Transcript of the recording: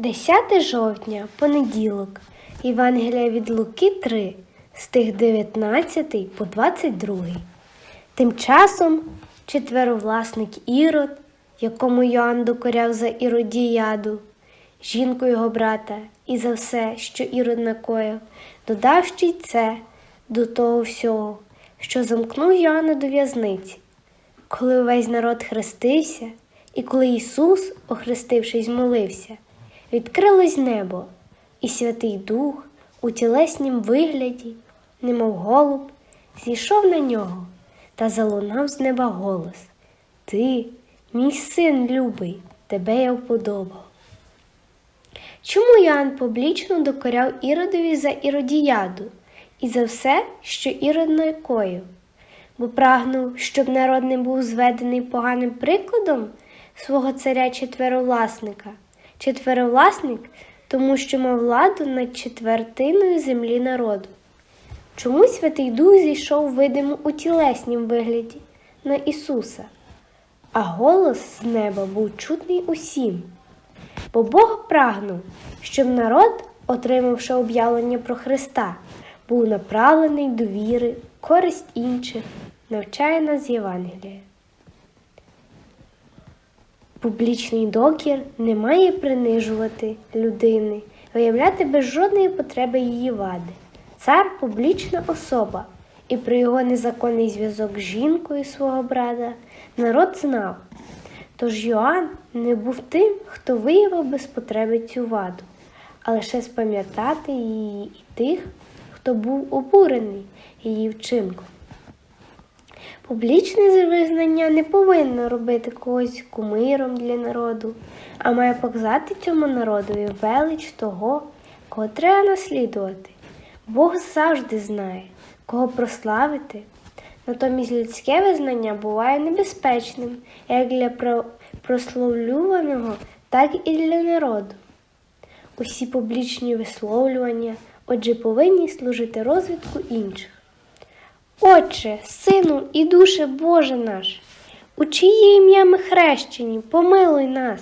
10 жовтня, понеділок, Євангелія від Луки 3, стих 19 по 22. Тим часом четверовласник Ірод, якому Йоанн докоряв за іродіяду, жінку його брата і за все, що Ірод накоїв, додав ще й це до того всього, що замкнув Йоанна до в'язниці. Коли увесь народ хрестився, і коли Ісус, охрестившись, молився, відкрилось небо, і Святий Дух у тілеснім вигляді, немов голуб, зійшов на нього та залунав з неба голос Ти, мій син любий, тебе я вподобав. Чому Йоанн публічно докоряв Іродові за іродіяду і за все, що Ірод накоїв? бо прагнув, щоб народ не був зведений поганим прикладом свого царя четверовласника. Четверовласник, тому що мав владу над четвертиною землі народу. Чому Святий Дух зійшов видимо у тілеснім вигляді на Ісуса, а голос з неба був чутний усім? Бо Бог прагнув, щоб народ, отримавши об'явлення про Христа, був направлений до віри, користь інших, навчає нас Євангелія. Публічний докір не має принижувати людини, виявляти без жодної потреби її вади. Цар публічна особа, і про його незаконний зв'язок з жінкою свого брата народ знав. Тож Йоанн не був тим, хто виявив без потреби цю ваду, а лише спам'ятати її і тих, хто був обурений її вчинком. Публічне визнання не повинно робити когось кумиром для народу, а має показати цьому народові велич того, кого треба наслідувати. Бог завжди знає, кого прославити. Натомість людське визнання буває небезпечним як для про- прославлюваного, так і для народу. Усі публічні висловлювання, отже, повинні служити розвитку інших. Отче, Сину і Душе Боже наш, у чиє ім'я ми хрещені, помилуй нас.